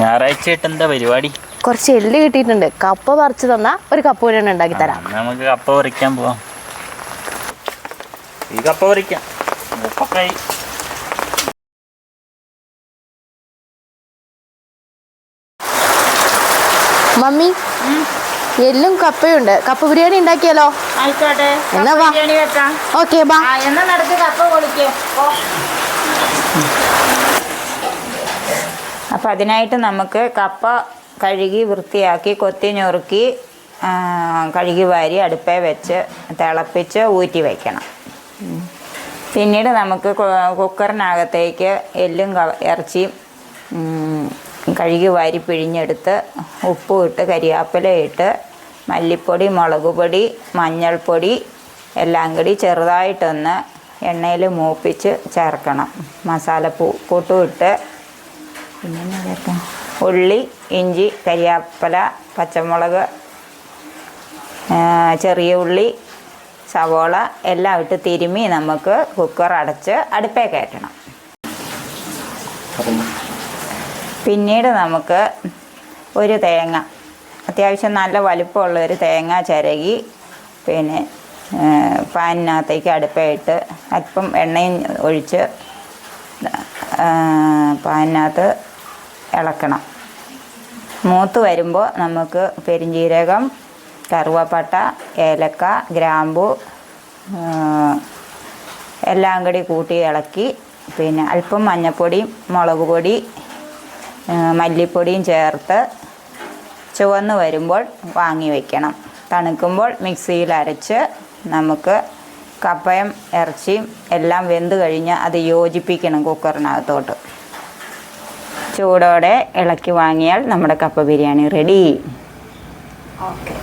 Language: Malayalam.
ഞായറാഴ്ച ആയിട്ട് എന്താ പരിപാടി? കുറച്ച് എല്ല് കിട്ടിയിട്ടുണ്ട്. കപ്പ പറിച്ചു തന്നാ ഒരു കപ്പ പോലെ ഉണ്ടാക്കി തരാം. നമുക്ക് കപ്പ പറിക്കാൻ പോവാം. ഈ കപ്പ പറിക്കാം. ഉപ്പൊക്കായി. മമ്മി എല്ലും കപ്പയുണ്ട് കപ്പ ബിരിയാണി ഉണ്ടാക്കിയാലോ? ആയിക്കോട്ടെ. എന്നാ വാ. ബിരിയാണി വെക്കാം. ഓക്കെ ബാ. എന്നാ നടക്ക് കപ്പ പൊളിക്കും. അപ്പം അതിനായിട്ട് നമുക്ക് കപ്പ കഴുകി വൃത്തിയാക്കി കൊത്തി ഞുറുക്കി കഴുകി വാരി അടുപ്പേ വെച്ച് തിളപ്പിച്ച് ഊറ്റി വയ്ക്കണം പിന്നീട് നമുക്ക് കുക്കറിനകത്തേക്ക് എല്ലും ഇറച്ചിയും കഴുകി വാരി പിഴിഞ്ഞെടുത്ത് ഉപ്പും ഇട്ട് കരിയാപ്പില ഇട്ട് മല്ലിപ്പൊടി മുളക് പൊടി മഞ്ഞൾപ്പൊടി എല്ലാം കൂടി ചെറുതായിട്ടൊന്ന് എണ്ണയിൽ മൂപ്പിച്ച് ചേർക്കണം. മസാല പൂ കൂട്ടും ഇട്ട് പിന്നെ ഉള്ളി ഇഞ്ചി കരിയാപ്പല പച്ചമുളക് ചെറിയ ഉള്ളി സവോള എല്ലാം ഇട്ട് തിരുമ്മി നമുക്ക് കുക്കർ അടച്ച് അടുപ്പേ കയറ്റണം. പിന്നീട് നമുക്ക് ഒരു തേങ്ങ അത്യാവശ്യം നല്ല വലുപ്പമുള്ള ഒരു തേങ്ങ ചിരകി പിന്നെ പാനിനകത്തേക്ക് അടുപ്പയിട്ട് അല്പം എണ്ണയും ഒഴിച്ച് പാനിനകത്ത് ഇളക്കണം. മൂത്ത് വരുമ്പോൾ നമുക്ക് പെരിഞ്ജീരകം കറുവപ്പട്ട ഏലക്ക ഗ്രാമ്പു എല്ലാം കൂടി കൂട്ടി ഇളക്കി പിന്നെ അല്പം മഞ്ഞൾപ്പൊടിയും മുളക് പൊടി മല്ലിപ്പൊടിയും ചേർത്ത് ചുവന്ന് വരുമ്പോൾ വാങ്ങി വയ്ക്കണം തണുക്കുമ്പോൾ മിക്സിയിൽ അരച്ച് നമുക്ക് കപ്പയും ഇറച്ചിയും എല്ലാം വെന്ത് കഴിഞ്ഞ് അത് യോജിപ്പിക്കണം കുക്കറിനകത്തോട്ട്. ചൂടോടെ ഇളക്കി വാങ്ങിയാൽ നമ്മുടെ കപ്പ ബിരിയാണി റെഡി ഓക്കെ